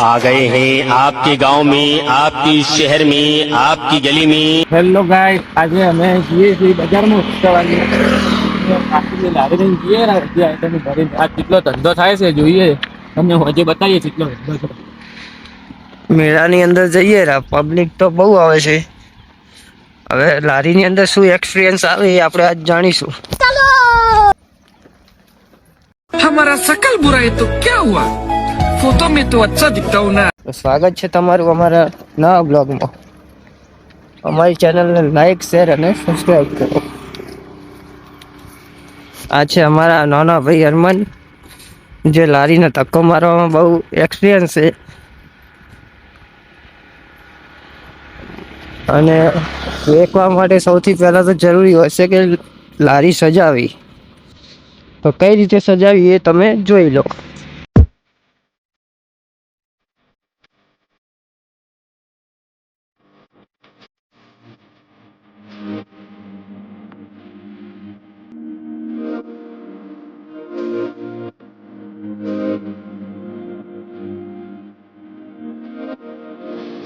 आ गए हैं आपके गांव में आपके शहर में आपकी गली में હેલો ગાય આજે અમે જઈએ છીએ બજારમાં ઉતરવાની આટલી લારી લઈને જઈએ ને બધી આઈટમ ભરીને આ કેટલો ધંધો થાય છે જોઈએ તમને હજે બતાવીએ કેટલો ધંધો છે મેળાની અંદર જઈએ રા પબ્લિક તો બહુ આવે છે હવે લારીની અંદર શું એક્સપિરિયન્સ આવે એ આપણે આજ જાણીશું हमारा सकल बुराई तो क्या हुआ फोटो में तो अच्छा दिखता हूँ ना તો સ્વાગત છે તમારું અમારા નવા બ્લોગમાં અમારી ચેનલને લાઈક શેર અને સબસ્ક્રાઈબ કરો આ છે અમારા નાના ભાઈ હરમન જે લારીને ધક્કો મારવામાં બહુ એક્સપિરિયન્સ છે અને વેચવા માટે સૌથી પહેલાં તો જરૂરી હોય છે કે લારી સજાવી તો કઈ રીતે સજાવી એ તમે જોઈ લો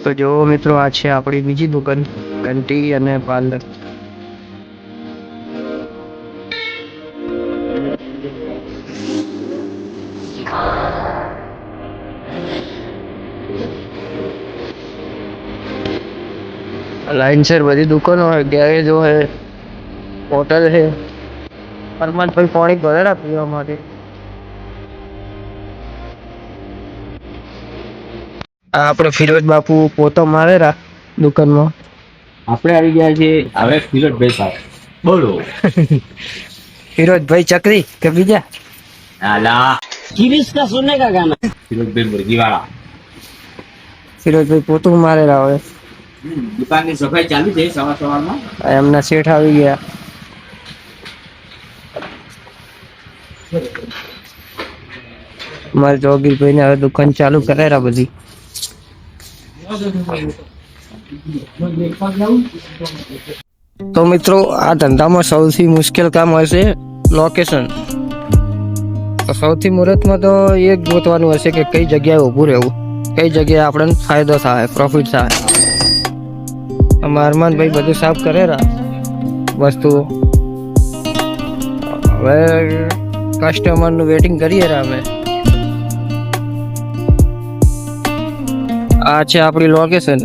તો જો મિત્રો, આ છે આપણી બીજી દુકાન, ઘંટી અને પાર્લર. લાઇનસર બધી દુકાનો હોય, ગેરેજ હોય, હોટલ છે. પરમાનભાઈ પાણી ભરેલા પીવા માટે. આપણે ફિરોજ બાપુ પોતો મારેલા દુકાનમાં. આપણે આવી ગયા છીએ. હવે ફિરોજભાઈ સાહેબ બોલો. ફિરોજભાઈ ચકરી કે બીજા? अला ફિરોજભાઈ મુરગીવાળા. ફિરોજભાઈ પોતું મારેલા હવે. દુકાનની સફાઈ ચાલુ છે સવાર સવારમાં? એમના શેઠ આવી ગયા. મારે જોગીરભાઈ ને હવે દુકાન ચાલુ કરેલા બધી. તો મિત્રો, આ ધંધામાં સૌથી મુશ્કેલ કામ હશે લોકેશન સૌથી મુહૂર્તમાં તો એ ગોતવાનું હશે કે કઈ જગ્યાએ ઊભું રહેવું, કઈ જગ્યાએ આપણને ફાયદો થાય પ્રોફિટ થાય. અમારા ભાઈ બધું સાફ કરે વસ્તુઓ હવે કસ્ટમરનું વેટિંગ કરીએ રા અમે. આ છે આપણી લોકેશન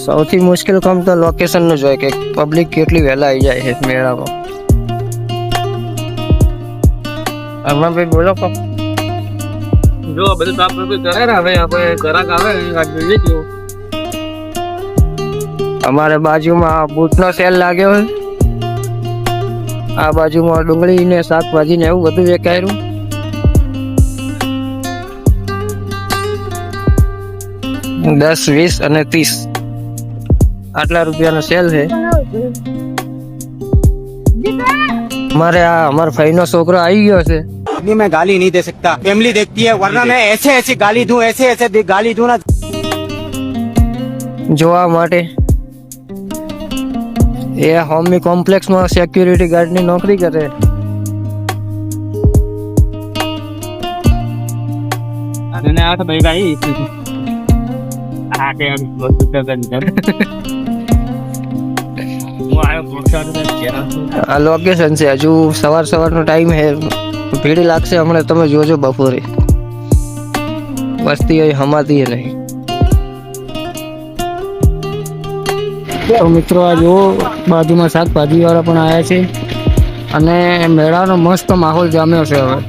સૌથી મુશ્કેલ કામ તો લોકેશનનું જ હોય કે પબ્લિક કેટલી વહેલા આવી જાય છે મેળામાં. અરમાનભાઈ બોલો કો જો બધું સાફ સફાઈ કરે ને હવે આપણે ઘરાક આવે આ જોઈએ કેવું. અમારે બાજુમાં બૂટનો સેલ લાગ્યો હોય આ બાજુમાં ડુંગળી ને શાકભાજી ને એવું બધું વેચાયેલું દસ વીસ અને ત્રીસ આટલા રૂપિયાનો સેલ છે મારે આ અમારા ભાઈનો છોકરો આવી ગયો છે नहीं मैं गाली नहीं दे सकता फैमिली देखती है वरना मैं ऐसे ऐसे गाली दूं ऐसे ऐसे दे- गाली दूं ना જોવા માટે એ હોમી કોમ્પ્લેક્સમાં સિક્યુરિટી ગાર્ડની નોકરી કરે અને આ તો ભાઈ આ લોકેશન છે હજુ સવાર સવારનો ટાઈમ હે ભીડ લાગશે હમણાં તમે જોજો બપોરે. વસ્તી હોય હમાતી નહીં તો મિત્રો આ જુઓ બાજુમાં શાકભાજી વાળા પણ આવ્યા છે. અને મેળાનો મસ્ત માહોલ જામ્યો છે હવે.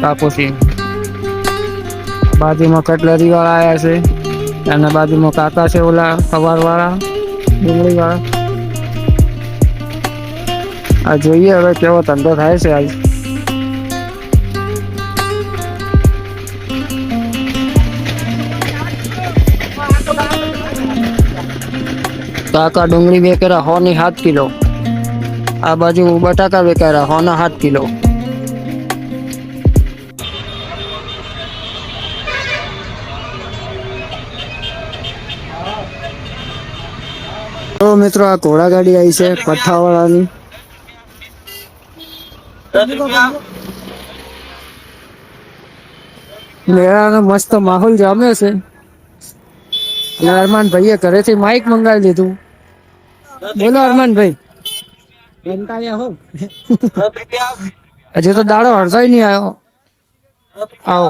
કાપોસી બાજુમાં કટલરી વાળા આવ્યા છે અને બાજુમાં કાકા છે ઓલા સવાર વાળા ડુંગળી વાળા આ જોઈએ હવે કેવો ધંધો થાય છે આજ. કાકા ડુંગળી વેકેરા હો ની સાત કિલો. આ બાજુ બટાકા વેકેરા હો ના સાત કિલો. તો મિત્રો આ ઘોડા ગાડી આવી છે પઠાવાળાની મેળાનો મસ્ત માહોલ જામ્યો છે. અને અરમાન ભાઈએ ઘરેથી માઇક મંગાવી લીધું. બોલો અરમાન ભાઈ હજી તો દાડો હરતાય નહીં આવ્યો. આવો.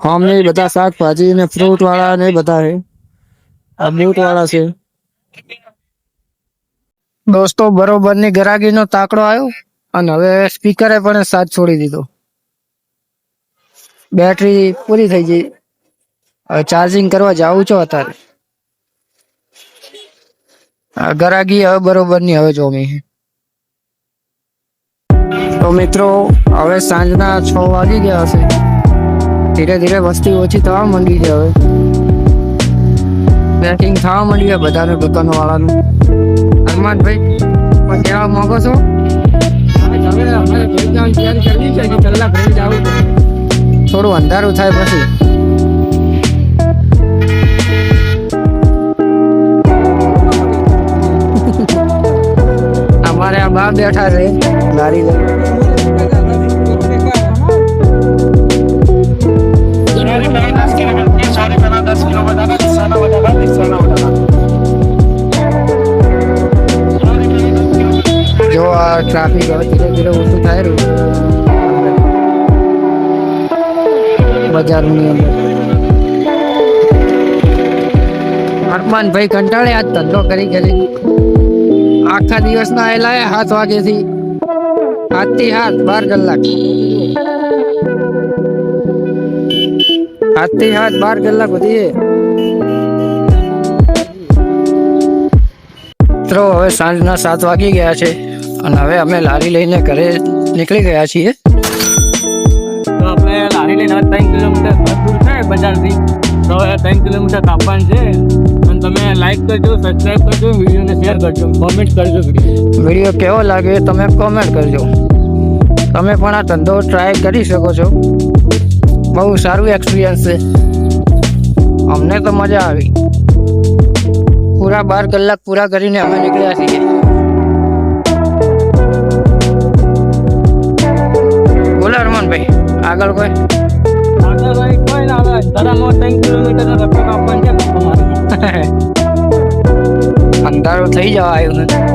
અમને બધા શાકભાજી ને ફ્રૂટ વાળા ને બધા છે આ બૂટ વાળા છે. દોસ્તો બરોબરની ગરાગી નો તાકડો આવ્યો અને હવે સ્પીકરે પણ સાથ છોડી દીધો. બેટરી પૂરી થઈ ગઈ. હવે ચાર્જિંગ કરવા જાવું છો અત્યારે. આ ગરાગી હવે બરોબરની હવે જોમી તો મિત્રો હવે સાંજના છ વાગી ગયા હશે. ધીરે ધીરે વસ્તી ઓછી થવા માંડી છે હવે. પેકિંગ થવા માંડી છે બધાને દુકાન વાળાનું હનુમાનભાઈ પણ કહેવા માંગો છો? થોડું અંધારું થાય પછી. અમારે આ બા બેઠા છે લારી લઈને. જો આ ટ્રાફિક હવે ધીરે ધીરે ઓછું થાય રહ્યું બજારની અંદર. હરમાનભાઈ કંટાળે આજ ધંધો કરી કરી. આખા દિવસના આયેલા સાત વાગેથી આજથી હાથ બાર કલાક. હાથથી હાથ બાર કલાક બધી મિત્રો હવે સાંજના સાત વાગી ગયા છે અને હવે અમે લારી લઈને ઘરે નીકળી ગયા છીએ. તો આપણે લારી લઈને ત્રણ કિલોમીટર દૂર છે બજારથી. તો હવે ત્રણ કિલોમીટર કાપવાનું છે. અને તમે લાઈક કરજો સબસ્ક્રાઈબ કરજો વિડીયોને શેર કરજો. કોમેન્ટ કરજો વીડિયો વીડિયો કેવો લાગે તમે કોમેન્ટ કરજો. તમે પણ આ ધંધો ટ્રાય કરી શકો છો. બહુ સારું એક્સપિરિયન્સ છે. અમને તો મજા આવી. પૂરા બાર કલાક પૂરા કરીને અમે નીકળ્યા છીએ. બોલો હરમાનભાઈ આગળ કોઈ? આગળ ભાઈ કોઈ ના આવે તરામાં ત્રણ કિલોમીટરનો રસ્તો કાપવાનો છે. તમારે અંધારું થઈ જવા આવ્યું ને